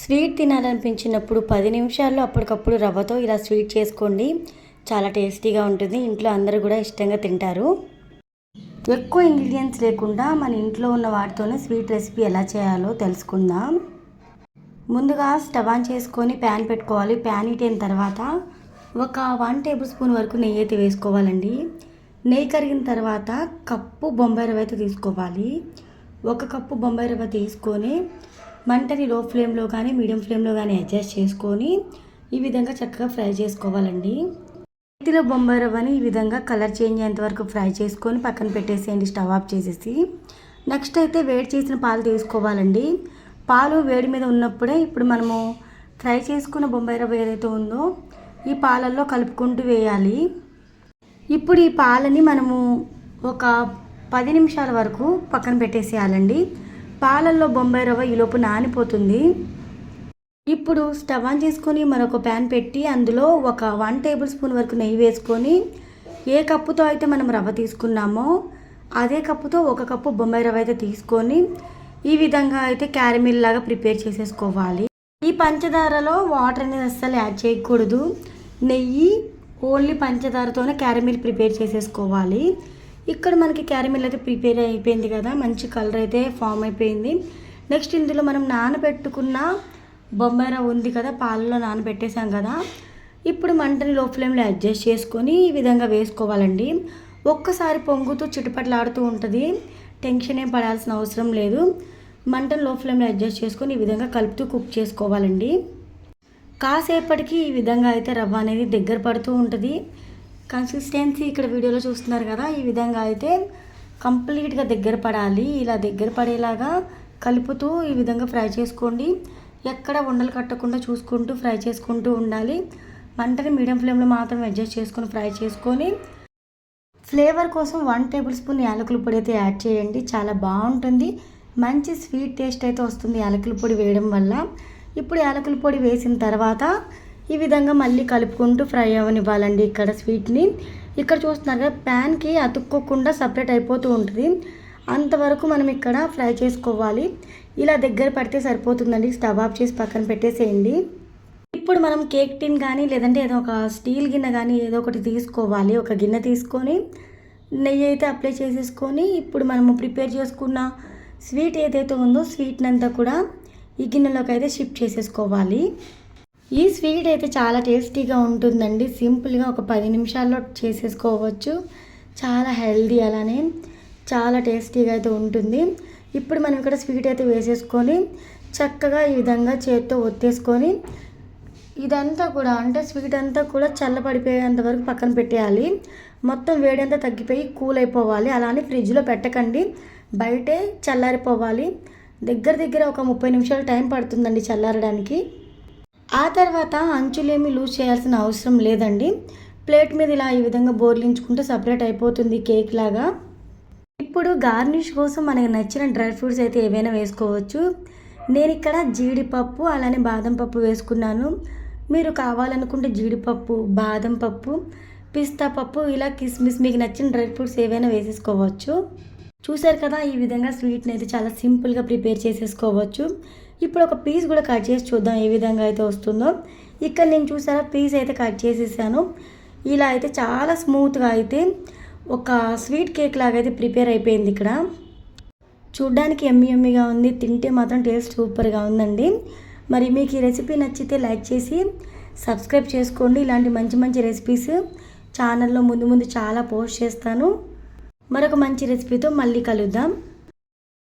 Sweet తినాలనిపించినప్పుడు పది నిమిషాల్లో అప్పటికప్పుడు రవ్వతో ఇలా స్వీట్ చేసుకోండి. చాలా టేస్టీగా ఉంటుంది. ఇంట్లో అందరూ కూడా ఇష్టంగా తింటారు. ఎక్కువ ఇంగ్రీడియంట్స్ లేకుండా మన ఇంట్లో ఉన్న వాటితోనే స్వీట్ రెసిపీ ఎలా చేయాలో తెలుసుకుందాం. ముందుగా స్టవ్ ఆన్ చేసుకొని ప్యాన్ పెట్టుకోవాలి. ప్యాన్ హీట్ అయిన తర్వాత ఒక వన్ టేబుల్ స్పూన్ వరకు నెయ్యి అయితే వేసుకోవాలండి. నెయ్యి కరిగిన తర్వాత కప్పు బొంబాయి రవ్వ అయితే తీసుకోవాలి. ఒక కప్పు బొంబాయి రవ్వ తీసుకొని మంటని లో ఫ్లేమ్లో కానీ మీడియం ఫ్లేమ్లో కానీ అడ్జస్ట్ చేసుకొని ఈ విధంగా చక్కగా ఫ్రై చేసుకోవాలండి. చేతిలో బొంబాయి రవ్వని ఈ విధంగా కలర్ చేంజ్ అయ్యేంత వరకు ఫ్రై చేసుకొని పక్కన పెట్టేసేయండి స్టవ్ ఆఫ్ చేసేసి. నెక్స్ట్ అయితే వేడి చేసిన పాలు తీసుకోవాలండి. పాలు వేడి మీద ఉన్నప్పుడే ఇప్పుడు మనము ఫ్రై చేసుకున్న బొంబాయి రవ్వ ఏదైతే ఉందో ఈ పాలల్లో కలుపుకుంటూ వేయాలి. ఇప్పుడు ఈ పాలని మనము ఒక పది నిమిషాల వరకు పక్కన పెట్టేసేయాలండి. పాలల్లో బొంబాయి రవ్వ ఈలోపు నానిపోతుంది. ఇప్పుడు స్టవ్ ఆన్ చేసుకొని మరొక ప్యాన్ పెట్టి అందులో ఒక వన్ టేబుల్ స్పూన్ వరకు నెయ్యి వేసుకొని ఏ కప్పుతో అయితే మనం రవ్వ తీసుకున్నామో అదే కప్పుతో ఒక కప్పు బొంబాయి రవ్వ అయితే తీసుకొని ఈ విధంగా అయితే క్యారమిల్ లాగా ప్రిపేర్ చేసేసుకోవాలి. ఈ పంచదారలో వాటర్ అనేది అస్సలు యాడ్ చేయకూడదు. నెయ్యి ఓన్లీ పంచదారతోనే క్యారమిల్ ప్రిపేర్ చేసేసుకోవాలి. ఇక్కడ మనకి క్యారమిల్ అయితే ప్రిపేర్ అయిపోయింది కదా మంచి కలర్ అయితే ఫామ్ అయిపోయింది. నెక్స్ట్ ఇందులో మనం నానబెట్టుకున్న బొమ్మాయి రవ్వ ఉంది కదా పాలలో నానబెట్టేసాం కదా. ఇప్పుడు మంటని లో ఫ్లేమ్లో అడ్జస్ట్ చేసుకొని ఈ విధంగా వేసుకోవాలండి. ఒక్కసారి పొంగుతూ చిటపట్లాడుతూ ఉంటుంది టెన్షన్ ఏం పడాల్సిన అవసరం లేదు. మంటను లో ఫ్లేమ్లో అడ్జస్ట్ చేసుకొని ఈ విధంగా కలుపుతూ కుక్ చేసుకోవాలండి. కాసేపటికి ఈ విధంగా అయితే రవ్వ అనేది దగ్గర పడుతూ ఉంటుంది. కన్సిస్టెన్సీ ఇక్కడ వీడియోలో చూస్తున్నారు కదా ఈ విధంగా అయితే కంప్లీట్గా దగ్గర పడాలి. ఇలా దగ్గర పడేలాగా కలుపుతూ ఈ విధంగా ఫ్రై చేసుకోండి. ఎక్కడ ఉండలు కట్టకుండా చూసుకుంటూ ఫ్రై చేసుకుంటూ ఉండాలి. మంటని మీడియం ఫ్లేమ్లో మాత్రం అడ్జస్ట్ చేసుకొని ఫ్రై చేసుకొని ఫ్లేవర్ కోసం వన్ టేబుల్ స్పూన్ యాలకుల పొడి అయితే యాడ్ చేయండి. చాలా బాగుంటుంది. మంచి స్వీట్ టేస్ట్ అయితే వస్తుంది యాలకుల పొడి వేయడం వల్ల. ఇప్పుడు యాలకుల పొడి వేసిన తర్వాత ఈ విధంగా మళ్ళీ కలుపుకుంటూ ఫ్రై అవ్వనివ్వాలండి ఇక్కడ స్వీట్ని. ఇక్కడ చూస్తున్నారు కదా ప్యాన్కి అతుక్కోకుండా సపరేట్ అయిపోతూ ఉంటుంది. అంతవరకు మనం ఇక్కడ ఫ్రై చేసుకోవాలి. ఇలా దగ్గర పడితే సరిపోతుందండి. స్టవ్ ఆఫ్ చేసి పక్కన పెట్టేసేయండి. ఇప్పుడు మనం కేక్ టిన్ కానీ లేదంటే ఏదో ఒక స్టీల్ గిన్నె కానీ ఏదో ఒకటి తీసుకోవాలి. ఒక గిన్నె తీసుకొని నెయ్యి అయితే అప్లై చేసేసుకొని ఇప్పుడు మనము ప్రిపేర్ చేసుకున్న స్వీట్ ఏదైతే ఉందో స్వీట్నంతా కూడా ఈ గిన్నెలోకి అయితే షిఫ్ట్ చేసేసుకోవాలి. ఈ స్వీట్ అయితే చాలా టేస్టీగా ఉంటుందండి. సింపుల్గా ఒక పది నిమిషాల్లో చేసేసుకోవచ్చు. చాలా హెల్దీ అలానే చాలా టేస్టీగా అయితే ఉంటుంది. ఇప్పుడు మనం ఇక్కడ స్వీట్ అయితే వేసేసుకొని చక్కగా ఈ విధంగా చేతితో ఒత్తేసుకొని ఇదంతా కూడా అంటే స్వీట్ అంతా కూడా చల్లబడిపోయేంత వరకు పక్కన పెట్టేయాలి. మొత్తం వేడి అంతా తగ్గిపోయి కూల్ అయిపోవాలి అలానే ఫ్రిడ్జ్లో పెట్టకండి. బయటే చల్లారిపోవాలి. దగ్గర దగ్గర ఒక ముప్పై నిమిషాలు టైం పడుతుందండి చల్లారడానికి. ఆ తర్వాత అంచులేమి లూజ్ చేయాల్సిన అవసరం లేదండి. ప్లేట్ మీద ఇలా ఈ విధంగా బోర్లించుకుంటే సపరేట్ అయిపోతుంది కేక్ లాగా. ఇప్పుడు గార్నిష్ కోసం మనకి నచ్చిన డ్రై ఫ్రూట్స్ అయితే ఏవైనా వేసుకోవచ్చు. నేను ఇక్కడ జీడిపప్పు అలానే బాదం పప్పు వేసుకున్నాను. మీరు కావాలనుకుంటే జీడిపప్పు బాదం పప్పు పిస్తా పప్పు ఇలా కిస్మిస్ మీకు నచ్చిన డ్రై ఫ్రూట్స్ ఏవైనా వేసేసుకోవచ్చు. చూసారు కదా ఈ విధంగా స్వీట్ని అయితే చాలా సింపుల్గా ప్రిపేర్ చేసేసుకోవచ్చు. ఇప్పుడు ఒక పీస్ కూడా కట్ చేసి చూద్దాం ఏ విధంగా అయితే వస్తుందో. ఇక్కడ నేను చూసారా పీస్ అయితే కట్ చేసేసాను. ఇలా అయితే చాలా స్మూత్గా అయితే ఒక స్వీట్ కేక్ లాగా అయితే ప్రిపేర్ అయిపోయింది ఇక్కడ. చూడ్డానికి ఎమ్మి ఎమ్మిగా ఉంది తింటే మాత్రం టేస్ట్ సూపర్గా ఉందండి. మరి మీకు ఈ రెసిపీ నచ్చితే లైక్ చేసి సబ్స్క్రైబ్ చేసుకోండి. ఇలాంటి మంచి మంచి రెసిపీస్ ఛానల్లో ముందు ముందు చాలా పోస్ట్ చేస్తాను. మరొక మంచి రెసిపీతో మళ్ళీ కలుద్దాం.